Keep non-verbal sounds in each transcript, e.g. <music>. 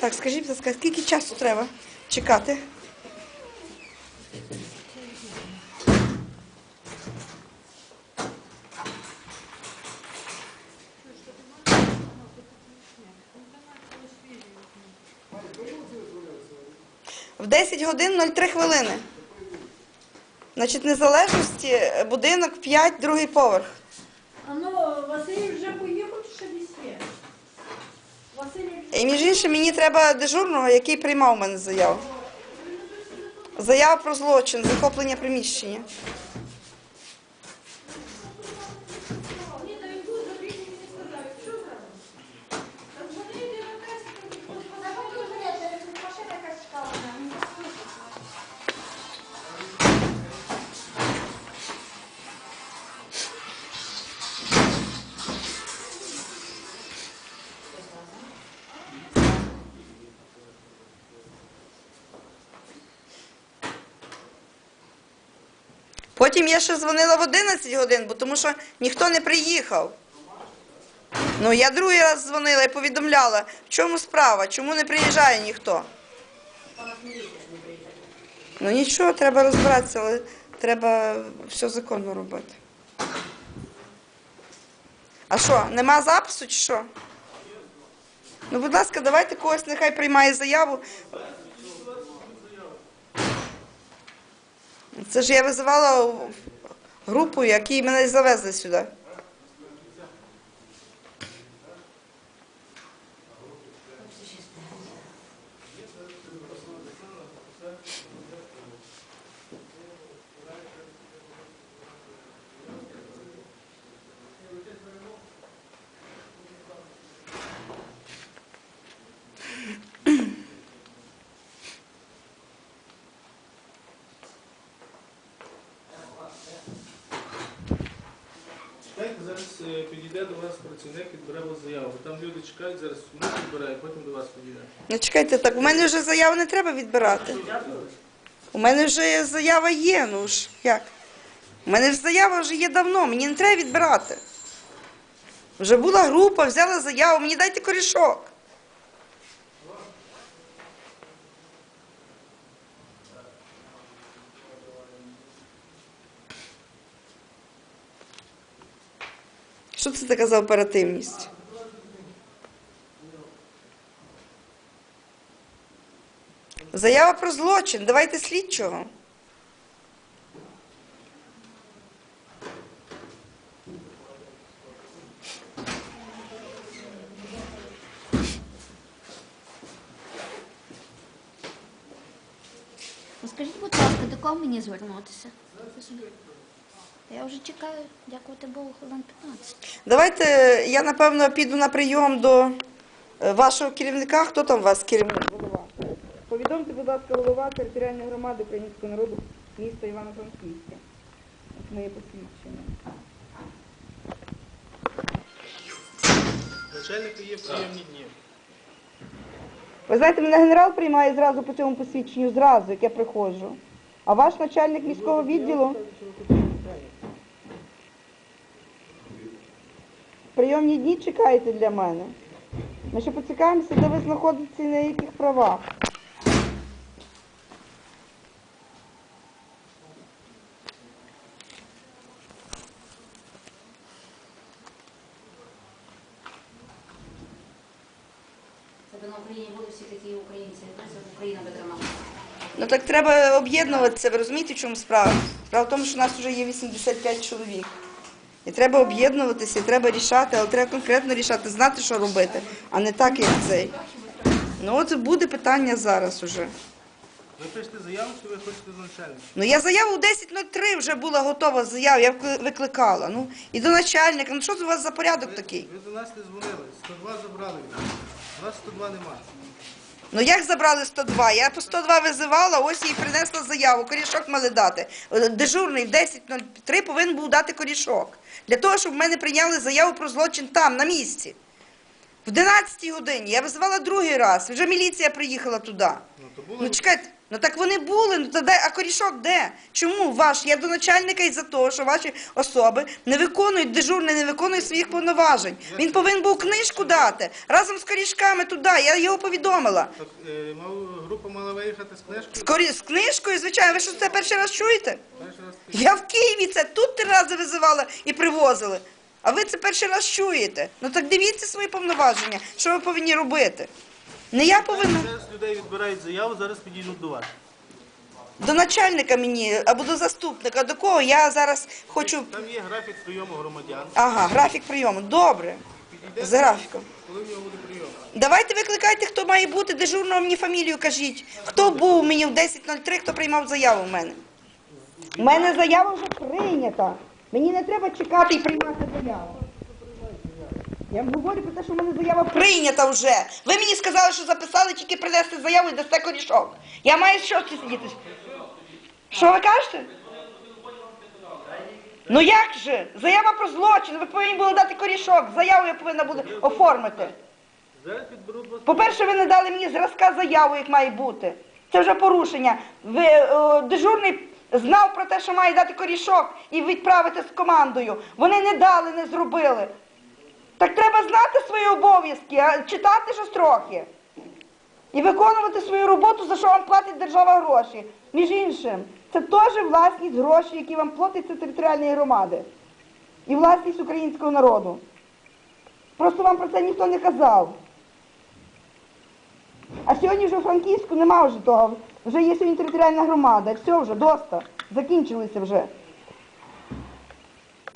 Так, скажіть, будь ласка, скільки часу треба чекати? В 10 годин 03 хвилини. Значить, незалежності е, будинок 5, другий поверх. А ну, Василь вже поїхав чи ще десь є? Василь, І між іншим, мені треба дежурного, який приймав мене заяву. Заява про злочин, захоплення приміщення. Потім я ще дзвонила в 11 годин, бо тому що ніхто не приїхав. Ну, я другий раз дзвонила і повідомляла, в чому справа, чому не приїжджає ніхто. Ну нічого, треба розбиратися, але треба все законно робити. А що, нема запису чи що? Ну, будь ласка, давайте когось нехай приймає заяву. Це ж я визивала групу, які мене завезли сюди. Чекайте, зараз е, підійде до вас працівник, відбере вас заяву. Там люди чекають, зараз ми відбирає, потім до вас підійде. Ну чекайте, так у мене вже заяву не треба відбирати. У мене вже заява є, ну ж як? У мене ж заява вже є давно, мені не треба відбирати. Вже була група, взяла заяву, мені дайте корішок. Що це така за оперативність? Заява про злочин. Давайте слідчого. Скажіть, будь ласка, до кого мені звернутися? Я вже чекаю, дякувати Богу, хвилин 15. Давайте я напевно піду на прийом до е, вашого керівника. Хто там у вас керівник? Голова. Повідомте, будь ласка, голова територіальної громади українського народу міста Івано-Франківська. Моє посвідчення. Начальника є приємні дні. Ви знаєте, мене генерал приймає зразу по цьому посвідченню, зразу, як я приходжу. А ваш начальник міського відділу. Прийомні дні чекаєте для мене. Ми ще поцікавимося, де ви знаходитеся і на яких правах. Це на Україні були всі такі українці, це Україна витримала. Ну так треба об'єднуватися, ви розумієте, в чому справа? Справа в тому, що у нас вже є 85 чоловік. І треба об'єднуватися, і треба рішати, але треба конкретно рішати, знати, що робити, а не так, як цей. Ну от буде питання зараз уже. Ви пишете заяву, чи ви хочете до начальника? Ну я заяву у 10.03 вже була готова заява, я викликала. Ну і до начальника. Ну що це у вас за порядок такий? Ви до нас не дзвонили, 102 забрали. У нас 102 нема. Ну як забрали 102? Я по 102 визивала, ось їй принесла заяву. Корішок мали дати. Е, Дежурний в 10.03 повинен був дати корішок. Для того, щоб в мене прийняли заяву про злочин там, на місці. В 11 годині я визивала другий раз. Вже міліція приїхала туди. Ну то було Ну чекайте. Ну так вони були, ну то де, а корішок де? Чому ваш? Я до начальника із-за того, що ваші особи не виконують, дежурний не виконує своїх повноважень. Він повинен був книжку дати разом з корішками туди. Я його повідомила. Так, е, мав, група мала виїхати з З, книжкою. корі... з книжкою, звичайно, ви що це перший раз чуєте? Перший раз Я в Києві це тут три рази визивала і привозили. А ви це перший раз чуєте. Ну так дивіться свої повноваження, що ви повинні робити. Не я повинна. Зараз людей відбирають заяву, зараз підійдуть до вас. До начальника мені або до заступника. До кого? Я зараз хочу. Там є графік прийому громадян. Ага, графік прийому. Добре. Підійдете, З графіком. коли в нього буде прийом. Давайте викликайте, хто має бути дежурного мені фамілію, кажіть. Хто був мені в 10.03, хто приймав заяву в мене? У мене заява вже прийнята. Мені не треба чекати і приймати заяву. Я говорю про те, що в мене заява прийнята вже. Ви мені сказали, що записали тільки принести заяву і дасте корішок. Я маю що сидіти? Що ви кажете? Ну як же? Заява про злочин. Ви повинні були дати корішок. Заяву я повинна буду оформити. По-перше, ви не дали мені зразка заяву, як має бути. Це вже порушення. Ви, е, дежурний знав про те, що має дати корішок і відправити з командою. Вони не дали, не зробили. Так треба знати свої обов'язки, а читати щось трохи. І виконувати свою роботу, за що вам платить держава гроші. Між іншим, це теж власність гроші, які вам платиться територіальної громади. І власність українського народу. Просто вам про це ніхто не казав. А сьогодні вже у Франківську немає вже того. Вже є сьогодні територіальна громада. Все вже, доста. Закінчилися вже.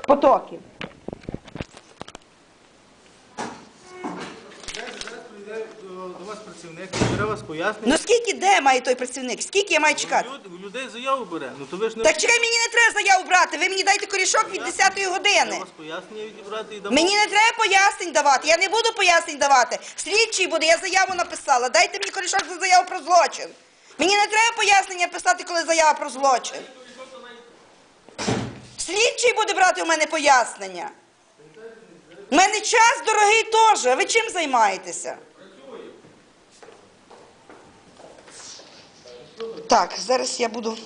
Потоки. Пояснення. Ну скільки де має той працівник? Скільки я маю чекати? Люд- у людей заяву бере. Ну то ви ж не Так чекай, мені не треба заяву брати. Ви мені дайте корішок від 10-ї Я години. вас пояснення відібрати і дамо. Мені не треба пояснень давати. Я не буду пояснень давати. Слідчий буде, я заяву написала. Дайте мені корішок за заяву про злочин. Мені не треба пояснення писати, коли заява про злочин. Слідчий буде брати у мене пояснення. У мене час дорогий теж. Ви чим займаєтеся? Так, зараз я буду.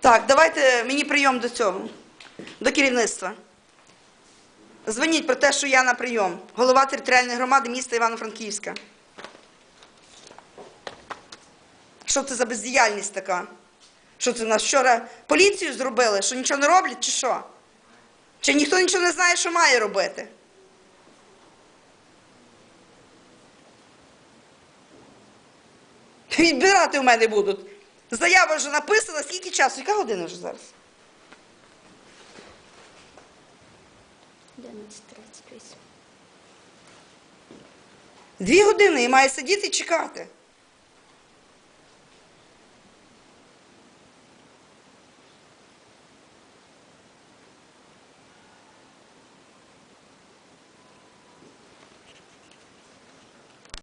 Так, давайте мені прийом до цього, до керівництва. Дзвоніть про те, що я на прийом. Голова територіальної громади міста Івано-Франківська. Що це за бездіяльність така? Що це в нас вчора поліцію зробили, що нічого не роблять, чи що? Чи ніхто нічого не знає, що має робити? <laughs> Відбирати у мене будуть. Заява вже написана, скільки часу? Яка година вже зараз? 11.38. Дві години і має сидіти і чекати.